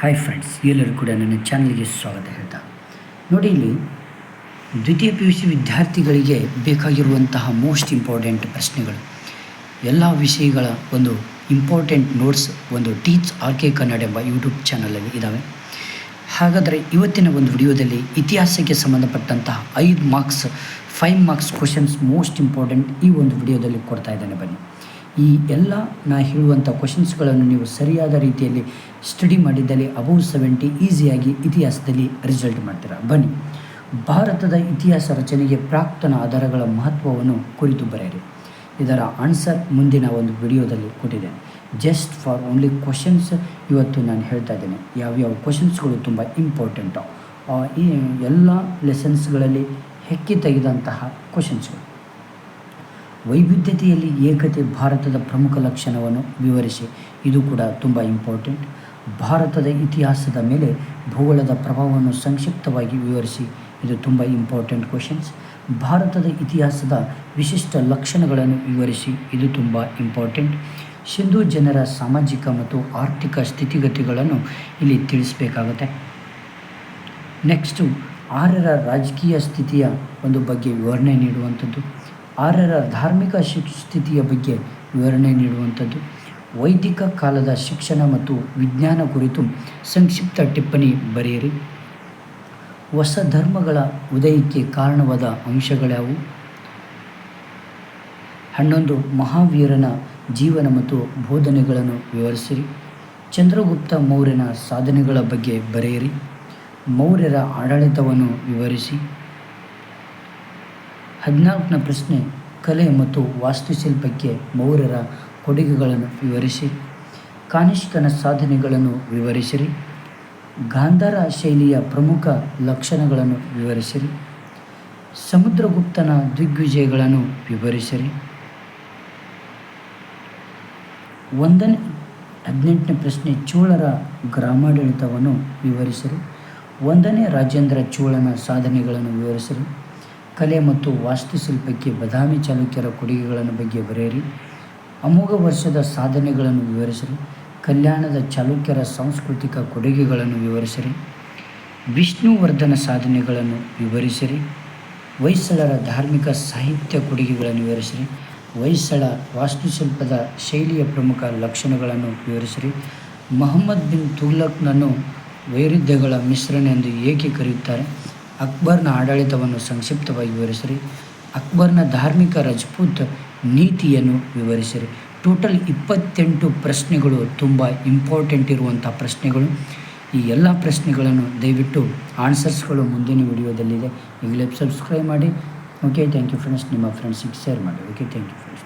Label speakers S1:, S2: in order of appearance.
S1: Hi friends ಎಲ್ಲರೂ ಕೂಡ ನನ್ನ ಚಾನಲ್ಗೆ ಸ್ವಾಗತ ಹೇಳ್ತಾ. ನೋಡಿ ಇಲ್ಲಿ, ದ್ವಿತೀಯ ಪಿ ಯು ಸಿ ವಿದ್ಯಾರ್ಥಿಗಳಿಗೆ ಬೇಕಾಗಿರುವಂತಹ ಮೋಸ್ಟ್ ಇಂಪಾರ್ಟೆಂಟ್ ಪ್ರಶ್ನೆಗಳು. ಎಲ್ಲ ವಿಷಯಗಳ ಒಂದು ಇಂಪಾರ್ಟೆಂಟ್ ನೋಟ್ಸ್ ಒಂದು ಟೀಚ್ ಆರ್ ಕೆ ಕನ್ನಡ ಎಂಬ ಯೂಟ್ಯೂಬ್ ಚಾನಲಲ್ಲಿ ಇದ್ದಾವೆ ಹಾಗಾದರೆ ಇವತ್ತಿನ ಒಂದು ವಿಡಿಯೋದಲ್ಲಿ ಇತಿಹಾಸಕ್ಕೆ ಸಂಬಂಧಪಟ್ಟಂತಹ ಐದು marks five marks questions most important ಈ ಒಂದು ವಿಡಿಯೋದಲ್ಲಿ ಕೊಡ್ತಾ ಇದ್ದೇನೆ ಬನ್ನಿ. ಈ ಎಲ್ಲ ನಾ ಹೇಳುವಂಥ ಕ್ವಶನ್ಸ್ಗಳನ್ನು ನೀವು ಸರಿಯಾದ ರೀತಿಯಲ್ಲಿ ಸ್ಟಡಿ ಮಾಡಿದ್ದಲ್ಲಿ ಅಬೌವ್ ಸೆವೆಂಟಿ ಈಸಿಯಾಗಿ ಇತಿಹಾಸದಲ್ಲಿ ರಿಸಲ್ಟ್ ಮಾಡ್ತೀರಾ? ಬನ್ನಿ. ಭಾರತದ ಇತಿಹಾಸ ರಚನೆಗೆ ಪ್ರಾಕ್ತನ ಆಧಾರಗಳ ಮಹತ್ವವನ್ನು ಕುರಿತು ಬರೆಯಿರಿ. ಇದರ ಆನ್ಸರ್ ಮುಂದಿನ ಒಂದು ವಿಡಿಯೋದಲ್ಲಿ ಕೊಟ್ಟಿದೆ. ಜಸ್ಟ್ ಫಾರ್ ಓನ್ಲಿ ಕ್ವಶನ್ಸ್ ಇವತ್ತು ನಾನು ಹೇಳ್ತಾ ಇದ್ದೇನೆ. ಯಾವ್ಯಾವ ಕ್ವಶನ್ಸ್ಗಳು ತುಂಬ ಇಂಪಾರ್ಟೆಂಟು ಈ ಎಲ್ಲ ಲೆಸನ್ಸ್ಗಳಲ್ಲಿ ಹೆಕ್ಕಿ ತೆಗೆದಂತಹ ಕ್ವಶನ್ಸ್ಗಳು ವೈವಿಧ್ಯತೆಯಲ್ಲಿ ಏಕತೆ ಭಾರತದ ಪ್ರಮುಖ ಲಕ್ಷಣವನ್ನು ವಿವರಿಸಿ. ಇದು ಕೂಡ ತುಂಬ ಇಂಪಾರ್ಟೆಂಟ್. ಭಾರತದ ಇತಿಹಾಸದ ಮೇಲೆ ಭೂಗೋಳದ ಪ್ರಭಾವವನ್ನು ಸಂಕ್ಷಿಪ್ತವಾಗಿ ವಿವರಿಸಿ. ಇದು ತುಂಬ ಇಂಪಾರ್ಟೆಂಟ್ ಕ್ವಶನ್ಸ್. ಭಾರತದ ಇತಿಹಾಸದ ವಿಶಿಷ್ಟ ಲಕ್ಷಣಗಳನ್ನು ವಿವರಿಸಿ. ಇದು ತುಂಬ ಇಂಪಾರ್ಟೆಂಟ್. ಸಿಂಧೂ ಜನರ ಸಾಮಾಜಿಕ ಮತ್ತು ಆರ್ಥಿಕ ಸ್ಥಿತಿಗತಿಗಳನ್ನು ಇಲ್ಲಿ ತಿಳಿಸಬೇಕಾಗುತ್ತೆ. ನೆಕ್ಸ್ಟು, ಆರ್ಯರ ರಾಜಕೀಯ ಸ್ಥಿತಿಯ ಒಂದು ಬಗ್ಗೆ ವಿವರಣೆ ನೀಡುವಂಥದ್ದು. ಆರ್ಯರ ಧಾರ್ಮಿಕ ಸ್ಥಿತಿಯ ಬಗ್ಗೆ ವಿವರಣೆ ನೀಡುವಂಥದ್ದು. ವೈದಿಕ ಕಾಲದ ಶಿಕ್ಷಣ ಮತ್ತು ವಿಜ್ಞಾನ ಕುರಿತು ಸಂಕ್ಷಿಪ್ತ ಟಿಪ್ಪಣಿ ಬರೆಯಿರಿ. ಹೊಸ ಧರ್ಮಗಳ ಉದಯಕ್ಕೆ ಕಾರಣವಾದ ಅಂಶಗಳ್ಯಾವು ಹನ್ನೊಂದು, ಮಹಾವೀರನ ಜೀವನ ಮತ್ತು ಬೋಧನೆಗಳನ್ನು ವಿವರಿಸಿರಿ. ಚಂದ್ರಗುಪ್ತ ಮೌರ್ಯನ ಸಾಧನೆಗಳ ಬಗ್ಗೆ ಬರೆಯಿರಿ. ಮೌರ್ಯರ ಆಡಳಿತವನ್ನು ವಿವರಿಸಿ. ಹದಿನಾಲ್ಕನೇ ಪ್ರಶ್ನೆ, ಕಲೆ ಮತ್ತು ವಾಸ್ತುಶಿಲ್ಪಕ್ಕೆ ಮೌರ್ಯರ ಕೊಡುಗೆಗಳನ್ನು ವಿವರಿಸಿ. ಕಾನಿಷ್ಕನ ಸಾಧನೆಗಳನ್ನು ವಿವರಿಸಿರಿ. ಗಾಂಧಾರ ಶೈಲಿಯ ಪ್ರಮುಖ ಲಕ್ಷಣಗಳನ್ನು ವಿವರಿಸಿರಿ. ಸಮುದ್ರಗುಪ್ತನ ದಿಗ್ವಿಜಯಗಳನ್ನು ವಿವರಿಸಿರಿ. ಒಂದನೇ, ಹದಿನೆಂಟನೇ ಪ್ರಶ್ನೆ, ಚೋಳರ ಗ್ರಾಮಾಡಳಿತವನ್ನು ವಿವರಿಸಿರಿ. ಒಂದನೇ ರಾಜೇಂದ್ರ ಚೋಳನ ಸಾಧನೆಗಳನ್ನು ವಿವರಿಸಿರಿ. ಕಲೆ ಮತ್ತು ವಾಸ್ತುಶಿಲ್ಪಕ್ಕೆ ಬದಾಮಿ ಚಾಲುಕ್ಯರ ಕೊಡುಗೆಗಳನ್ನು ಬಗ್ಗೆ ಬರೆಯಿರಿ ಅಮೋಘ ವರ್ಷದ ಸಾಧನೆಗಳನ್ನು ವಿವರಿಸಿರಿ ಕಲ್ಯಾಣದ ಚಾಲುಕ್ಯರ ಸಾಂಸ್ಕೃತಿಕ ಕೊಡುಗೆಗಳನ್ನು ವಿವರಿಸಿರಿ ವಿಷ್ಣುವರ್ಧನ ಸಾಧನೆಗಳನ್ನು ವಿವರಿಸಿರಿ ಹೊಯ್ಸಳರ ಧಾರ್ಮಿಕ ಸಾಹಿತ್ಯ ಕೊಡುಗೆಗಳನ್ನು ವಿವರಿಸಿರಿ ಹೊಯ್ಸಳ ವಾಸ್ತುಶಿಲ್ಪದ ಶೈಲಿಯ ಪ್ರಮುಖ ಲಕ್ಷಣಗಳನ್ನು ವಿವರಿಸಿರಿ ಮೊಹಮ್ಮದ್ ಬಿನ್ ತುಗ್ಲಕ್ನನ್ನು ವೈರುಧ್ಯಗಳ ಮಿಶ್ರಣ ಎಂದು ಏಕೆ ಕರೆಯುತ್ತಾರೆ? ಅಕ್ಬರ್ನ ಆಡಳಿತವನ್ನು ಸಂಕ್ಷಿಪ್ತವಾಗಿ ವಿವರಿಸಿರಿ. ಅಕ್ಬರ್ನ ಧಾರ್ಮಿಕ ರಜಪೂತ್ ನೀತಿಯನ್ನು ವಿವರಿಸಿರಿ. ಟೋಟಲ್ ಇಪ್ಪತ್ತೆಂಟು ಪ್ರಶ್ನೆಗಳು ತುಂಬ ಇಂಪಾರ್ಟೆಂಟ್ ಇರುವಂಥ ಪ್ರಶ್ನೆಗಳು. ಈ ಎಲ್ಲ ಪ್ರಶ್ನೆಗಳನ್ನು ದಯವಿಟ್ಟು ಆನ್ಸರ್ಸ್ಗಳು ಮುಂದಿನ ವಿಡಿಯೋದಲ್ಲಿದೆ. ಈಗಲೇ ಸಬ್ಸ್ಕ್ರೈಬ್ ಮಾಡಿ. ಓಕೆ ಥ್ಯಾಂಕ್ ಯು ಫ್ರೆಂಡ್ಸ್ ನಿಮ್ಮ ಫ್ರೆಂಡ್ಸಿಗೆ ಶೇರ್ ಮಾಡಿ. Okay thank you friends